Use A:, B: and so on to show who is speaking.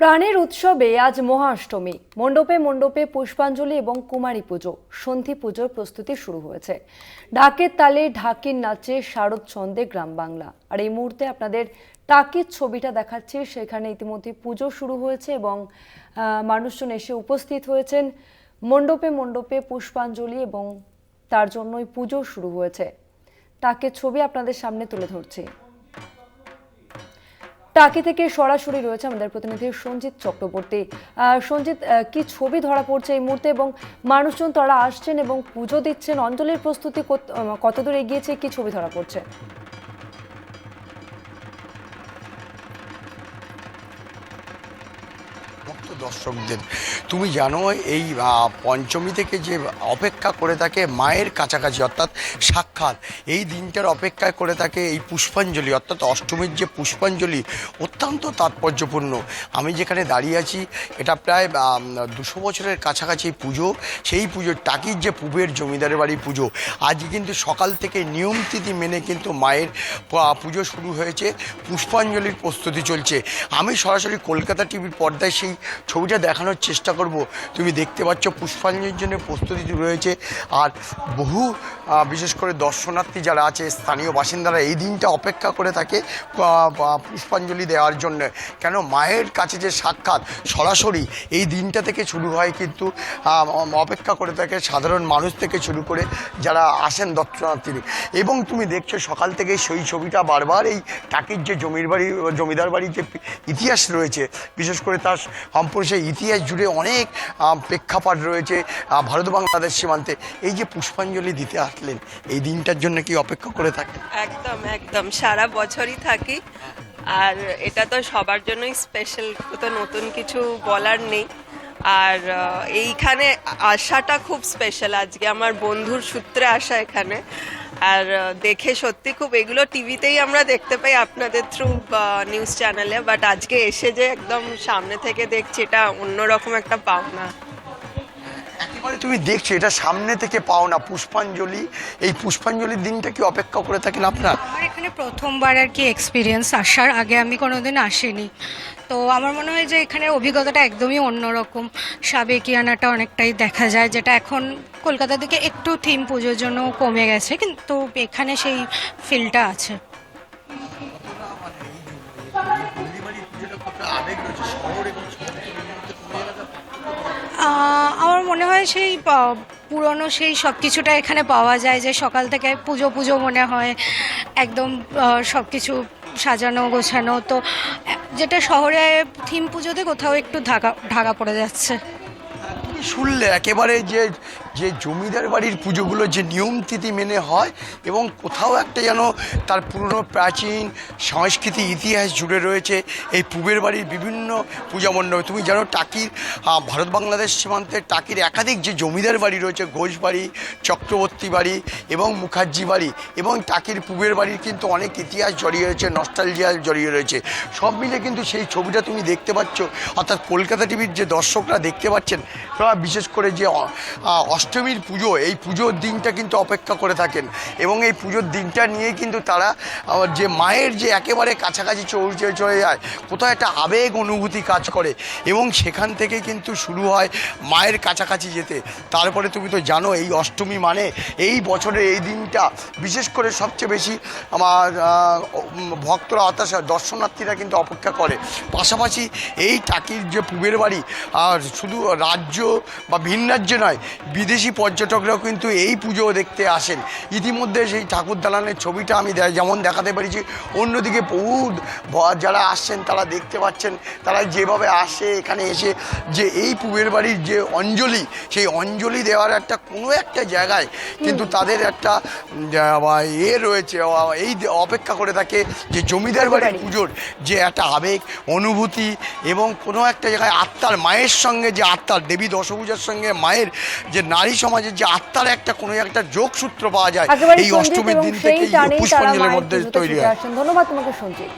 A: প্রাণের উৎসবে আজ মহাষ্টমী। মণ্ডপে মণ্ডপে পুষ্পাঞ্জলি এবং কুমারী পুজো, সন্ধি পুজোর প্রস্তুতি শুরু হয়েছে। ঢাকের তালে ঢাকির নাচে শারদ ছন্দে গ্রাম বাংলা। আর এই মুহূর্তে আপনাদের টাকির ছবিটা দেখাচ্ছে, সেখানে ইতিমধ্যে পুজো শুরু হয়েছে এবং মানুষজন এসে উপস্থিত হয়েছেন। মণ্ডপে মণ্ডপে পুষ্পাঞ্জলি এবং তার জন্যই পুজো শুরু হয়েছে। টাকের ছবি আপনাদের সামনে তুলে ধরছি। টাকি থেকে সরাসরি রয়েছে আমাদের প্রতিনিধি সঞ্জিত চক্রবর্তী। সঞ্জিত কি ছবি ধরা পড়ছে এই মুহূর্তে এবং মানুষজন তারা আসছেন এবং পুজো দিচ্ছেন? অঞ্জলির প্রস্তুতি কতদূর এগিয়েছে? কি ছবি ধরা পড়ছে?
B: ভক্ত দর্শকদের, তুমি জানো এই পঞ্চমী থেকে যে অপেক্ষা করে থাকে মায়ের কাছাকাছি, অর্থাৎ সাক্ষাৎ, এই দিনটার অপেক্ষায় করে থাকে এই পুষ্পাঞ্জলি, অর্থাৎ অষ্টমীর যে পুষ্পাঞ্জলি অত্যন্ত তাৎপর্যপূর্ণ। আমি যেখানে দাঁড়িয়ে আছি, এটা প্রায় দুশো বছরের কাছাকাছি পুজো, সেই পুজোর টাকির যে পুবের জমিদারের বাড়ি পুজো, আজ কিন্তু সকাল থেকে নিয়মতিথি মেনে কিন্তু মায়ের পুজো শুরু হয়েছে, পুষ্পাঞ্জলির প্রস্তুতি চলছে। আমি সরাসরি কলকাতা টিভির পর্দায় সেই ছবিটা দেখানোর চেষ্টা করব। তুমি দেখতে পাচ্ছ পুষ্পাঞ্জলির জন্য প্রস্তুতি রয়েছে আর বহু বিশেষ করে দর্শনার্থী যারা আছে, স্থানীয় বাসিন্দারা এই দিনটা অপেক্ষা করে থাকে পুষ্পাঞ্জলি দেওয়ার জন্য। কেন মায়ের কাছে যে সাক্ষাৎ, সরাসরি এই দিনটা থেকে শুরু হয় কিন্তু অপেক্ষা করে থাকে সাধারণ মানুষ থেকে শুরু করে যারা আসেন দর্শনার্থী এবং তুমি দেখছ সকাল থেকে সেই ছবিটা বারবার এই টাকির যে জমির বাড়ি, জমিদার বাড়ির যে ইতিহাস রয়েছে, বিশেষ করে তার সম্পূর্ণ ইতিহাস জুড়ে অনেক প্রেক্ষাপট রয়েছে ভারত বাংলাদেশ সীমান্তে। এই যে পুষ্পাঞ্জলি দিতে আসলেন, এই দিনটার জন্য কি অপেক্ষা করে থাকেন?
C: একদম একদম। সারা বছরই থাকি। আর এটা তো সবার জন্যই স্পেশাল তো নতুন কিছু বলার নেই। আর এইখানে আসাটা খুব স্পেশাল আজকে আমার বন্ধুর সূত্রে আসা এখানে। আর দেখে সত্যি খুব এগুলো টিভিতেই আমরা দেখতে পাই আপনাদের থ্রু নিউজ চ্যানেলে বাট আজকে এসে যে একদম সামনে থেকে দেখছি, এটা অন্যরকম একটা পাওনা।
B: একেবারে তুমি দেখছ এটা সামনে থেকে পাও না। পুষ্পাঞ্জলি এই পুষ্পাঞ্জলির দিনটা কি অপেক্ষা করে থাকেন আপনার?
D: আমার এখানে প্রথমবার আর কি এক্সপিরিয়েন্স আসার আগে আমি কোনোদিন আসিনি। তো আমার মনে হয় যে এখানে অভিজ্ঞতাটা একদমই অন্যরকম। সাবেকিয়ানাটা অনেকটাই দেখা যায় যেটা এখন কলকাতা থেকে একটু থিম পুজোর জন্য কমে গেছে কিন্তু এখানে সেই ফিলটা আছে। মনে হয় সেই পুরনো সেই সব কিছুটা এখানে পাওয়া যায় যে সকাল থেকে পুজো পুজো মনে হয়, একদম সব কিছু সাজানো, গোছানো। তো, যেটা শহরে থিম পুজোতে কোথাও একটু ঢাকা ঢাকা পড়ে যাচ্ছে।
B: শুনলে? একেবারে যে যে জমিদার বাড়ির পুজোগুলো যে নিয়মতিথি মেনে হয় এবং কোথাও একটা যেন তার পুরনো প্রাচীন সংস্কৃতি ইতিহাস জুড়ে রয়েছে এই পুবের বাড়ির বিভিন্ন পূজা মণ্ডপে। তুমি জানো টাকির ভারত বাংলাদেশ সীমান্তে টাকির একাধিক যে জমিদার বাড়ি রয়েছে ঘোষ বাড়ি চক্রবর্তী বাড়ি এবং মুখার্জি বাড়ি এবং টাকির পুবের বাড়ির কিন্তু অনেক ইতিহাস জড়িয়ে রয়েছে নস্টালজিয়া জড়িয়ে রয়েছে। সব মিলে কিন্তু সেই ছবিটা তুমি দেখতে পাচ্ছ। অর্থাৎ কলকাতা টিভির যে দর্শকরা দেখতে পাচ্ছেন বিশেষ করে যে অ- আহ, অষ্টমীর পুজো এই পুজোর দিনটা কিন্তু অপেক্ষা করে থাকেন। এবং এই পুজোর দিনটা নিয়ে কিন্তু তারা আহ, যে মায়ের যে একেবারে কাছাকাছি চলছে চলে যায় কোথাও একটা আবেগ অনুভূতি কাজ করে। এবং সেখান থেকে কিন্তু শুরু হয় মায়ের কাছাকাছি যেতে। তারপরে তুমি তো জানো এই অষ্টমী মানে এই বছরের এই দিনটা বিশেষ করে সবচেয়ে বেশি আমার ভক্তরা অর্থাৎ দর্শনার্থীরা কিন্তু অপেক্ষা করে। পাশাপাশি এই টাকির যে পুবের বাড়ি আর শুধু রাজ্য বা ভিন রাজ্যে নয় বিদেশি পর্যটকরাও কিন্তু এই পুজো দেখতে আসেন। ইতিমধ্যে সেই ঠাকুর দালানের ছবিটা আমি যেমন দেখাতে পেরেছি। অন্যদিকে বহু যারা আসছেন তারা দেখতে পাচ্ছেন তারা যেভাবে আসে এখানে এসে যে এই পুবের বাড়ির যে অঞ্জলি সেই অঞ্জলি দেওয়ার একটা কোনো একটা জায়গায় কিন্তু তাদের একটা এ রয়েছে এই অপেক্ষা করে থাকে যে জমিদার। বাড়ির পুজোর যে একটা আবেগ অনুভূতি এবং কোনো একটা জায়গায় আত্মার মায়ের সঙ্গে যে আত্মার দেবী দশভূজার সঙ্গে মায়ের যে নারী সমাজের যে আত্মার একটা কোনো একটা যোগসূত্র পাওয়া যায় এই অষ্টমীর দিন থেকে পুষ্পাঞ্জলির মধ্যে তৈরি হয়।
A: ধন্যবাদ তোমাকে সঞ্জিত